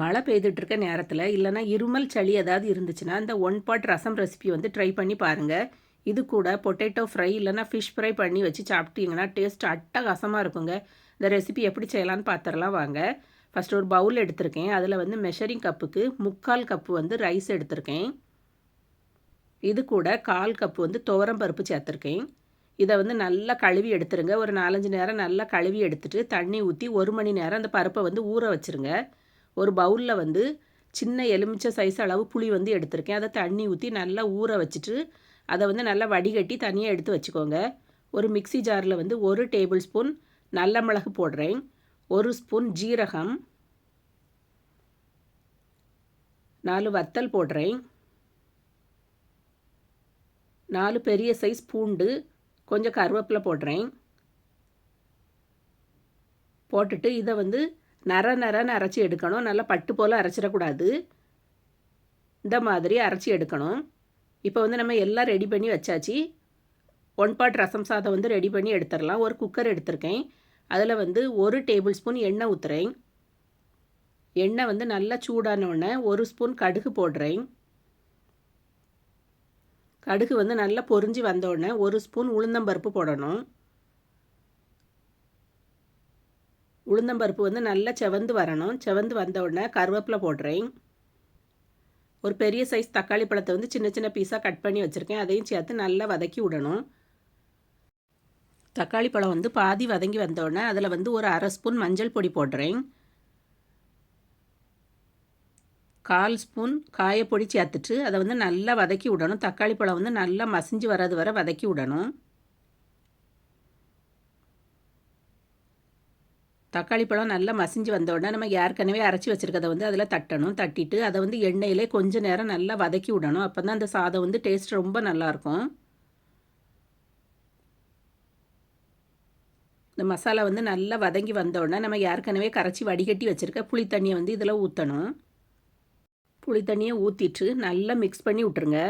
மழை பெய்துட்டு இருக்க நேரத்தில் இல்லைன்னா இருமல் சளி ஏதாவது இருந்துச்சுன்னா இந்த ஒன் பாட் ரசம் ரெசிபி வந்து ட்ரை பண்ணி பாருங்கள் இது கூட பொட்டேட்டோ ஃப்ரை இல்லைன்னா ஃபிஷ் ஃப்ரை பண்ணி வச்சு சாப்பிட்டீங்கன்னா டேஸ்ட் அட்டகாசமாக இருக்குங்க. இந்த ரெசிபி எப்படி செய்யலான்னு பார்த்துடலாம் வாங்க. ஃபஸ்ட் ஒரு பவுல் எடுத்திருக்கேன். அதில் வந்து மெஷரிங் கப்புக்கு முக்கால் கப்பு வந்து ரைஸ் எடுத்திருக்கேன். இது கூட கால் கப்பு வந்து துவரம் பருப்பு சேர்த்துருக்கேன். இதை வந்து நல்லா கழுவி எடுத்துருங்க. ஒரு நாலஞ்சு நேரம் நல்லா கழுவி எடுத்துட்டு தண்ணி ஊற்றி ஒரு மணி நேரம் அந்த பருப்பை வந்து ஊற வச்சுருங்க. ஒரு பவுலில் வந்து சின்ன எலுமிச்சை சைஸ் அளவு புளி வந்து எடுத்திருக்கேன். அதை தண்ணி ஊற்றி நல்லா ஊற வச்சுட்டு அதை வந்து நல்லா வடிகட்டி தனியாக எடுத்து வச்சுக்கோங்க. ஒரு மிக்சி ஜாரில் வந்து ஒரு டேபிள் ஸ்பூன் நல்ல மிளகு போடுறேன். ஒரு ஸ்பூன் ஜீரகம். நாலு வத்தல் போடுறேன். நாலு பெரிய சைஸ் பூண்டு கொஞ்சம் கருவேப்பிலை போடுறேன். போட்டுட்டு இதை வந்து நர நரன்னு அரைச்சி எடுக்கணும். நல்லா பட்டு போல் அரைச்சிடக்கூடாது. இந்த மாதிரி அரைச்சி எடுக்கணும். இப்போ வந்து நம்ம எல்லாம் ரெடி பண்ணி வச்சாச்சு. ஒன் பாட் ரசம் சாதம் வந்து ரெடி பண்ணி எடுத்துடலாம். ஒரு குக்கர் எடுத்திருக்கேன். அதில் வந்து ஒரு டேபிள் ஸ்பூன் எண்ணெய் ஊற்றுறேன் எண்ணெய் வந்து நல்லா சூடானவுடனே ஒரு ஸ்பூன் கடுகு போடுறேன். கடுகு வந்து நல்லா பொறிஞ்சி வந்தோடனே ஒரு ஸ்பூன் உளுந்தம்பருப்பு போடணும். உளுந்தம்பருப்பு வந்து நல்லா செவந்து வரணும். செவந்து வந்த உடனே கருவேப்பிலை போடுறேன். ஒரு பெரிய சைஸ் தக்காளி பழத்தை வந்து சின்ன சின்ன பீஸாக கட் பண்ணி வச்சுருக்கேன். அதையும் சேர்த்து நல்லா வதக்கி விடணும். தக்காளி பழம் வந்து பாதி வதங்கி வந்தோடனே அதில் வந்து ஒரு அரை ஸ்பூன் மஞ்சள் பொடி போடுறேன். கால் ஸ்பூன் காயப்பொடி சேர்த்துட்டு அதை வந்து நல்லா வதக்கி விடணும். தக்காளி பழம் வந்து நல்லா மசிஞ்சு வர்றது வரை வதக்கி விடணும். தக்காளி பழம் நல்லா மசிஞ்சு வந்தோடனே நம்ம ஏற்கனவே அரைச்சி வச்சுருக்கதை வந்து அதில் தட்டணும். தட்டிட்டு அதை வந்து எண்ணெயிலே கொஞ்சம் நேரம் நல்லா வதக்கி விடணும். அப்போ தான் அந்த சாதம் வந்து டேஸ்ட் ரொம்ப நல்லாயிருக்கும் இந்த மசாலா வந்து நல்லா வதங்கி வந்தோடனே நம்ம ஏற்கனவே கரைச்சி வடிகட்டி வச்சுருக்க புளி தண்ணியை வந்து இதில் ஊற்றணும் புளி தண்ணியை ஊற்றிட்டு நல்லா மிக்ஸ் பண்ணி விட்ருங்க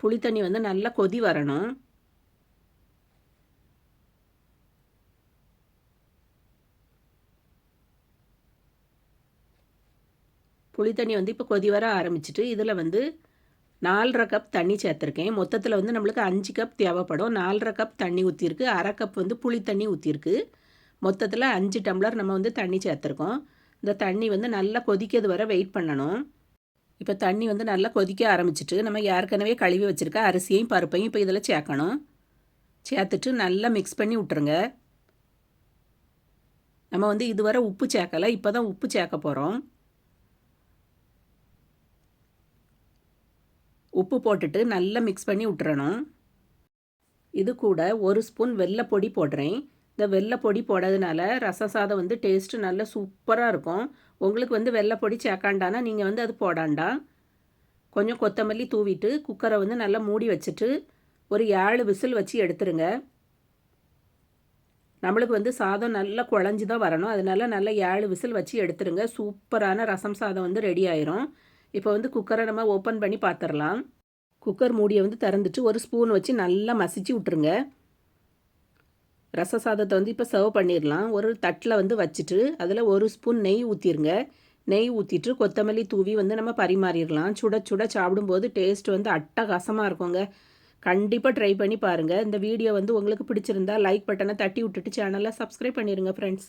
புளி தண்ணி வந்து நல்லா கொதி வரணும். புளி தண்ணி வந்து இப்போ கொதி வர ஆரம்பிச்சிட்டு இதில் வந்து நாலரை கப் தண்ணி சேர்த்துருக்கேன். மொத்தத்தில் வந்து நம்மளுக்கு அஞ்சு கப் தேவைப்படும். நாலரை கப் தண்ணி ஊற்றிருக்கு அரை கப் வந்து புளி தண்ணி ஊற்றிருக்கு மொத்தத்தில் அஞ்சு டம்ளர் நம்ம வந்து தண்ணி சேர்த்துருக்கோம். இந்த தண்ணி வந்து நல்லா கொதிக்கிறது வர வெயிட் பண்ணணும். இப்போ தண்ணி வந்து நல்லா கொதிக்க ஆரம்பிச்சிட்டு நம்ம ஏற்கனவே கழுவி வச்சுருக்க அரிசியையும் பருப்பையும் இப்போ இதில் சேர்க்கணும். சேர்த்துட்டு நல்லா மிக்ஸ் பண்ணி விட்டுருங்க. நம்ம வந்து இதுவரை உப்பு சேர்க்கலை. இப்போ தான் உப்பு சேர்க்க போகிறோம் உப்பு போட்டுட்டு நல்லா மிக்ஸ் பண்ணி விட்டுறணும். இது கூட ஒரு ஸ்பூன் வெள்ளைப்பொடி போடுறேன். இந்த வெள்ளைப்பொடி போடுறதுனால ரச சாதம் வந்து டேஸ்ட்டு நல்லா சூப்பராக இருக்கும். உங்களுக்கு வந்து வெள்ளைப்பொடி சேர்க்காண்டானா நீங்கள் வந்து அது போடாண்டா. கொஞ்சம் கொத்தமல்லி தூவிட்டு குக்கரை வந்து நல்லா மூடி வச்சுட்டு ஒரு ஏழு விசில் வச்சு எடுத்துருங்க. நம்மளுக்கு வந்து சாதம் நல்லா குழஞ்சி தான் வரணும். அதனால நல்லா ஏழு விசில் வச்சு எடுத்துருங்க. சூப்பரான ரசம் சாதம் வந்து ரெடி ஆயிரும். இப்போ வந்து குக்கரை நம்ம ஓப்பன் பண்ணி பார்த்துடலாம் குக்கர் மூடியை வந்து திறந்துட்டு ஒரு ஸ்பூன் வச்சு நல்லா மசிச்சு விட்ருங்க ரச சாதத்தை வந்து இப்போ சர்வ் பண்ணிடலாம் ஒரு தட்டில் வந்து வச்சுட்டு அதில் ஒரு ஸ்பூன் நெய் ஊற்றிருங்க நெய் ஊற்றிட்டு கொத்தமல்லி தூவி வந்து நம்ம பரிமாறிடலாம் சுட சுட சாப்பிடும்போது டேஸ்ட் வந்து அட்டகாசமாக இருக்குங்க. கண்டிப்பாக ட்ரை பண்ணி பாருங்கள் இந்த வீடியோ வந்து உங்களுக்கு பிடிச்சிருந்தா லைக் பட்டனை தட்டி விட்டுட்டு சேனலை சப்ஸ்கிரைப் பண்ணிடுங்க ஃப்ரெண்ட்ஸ்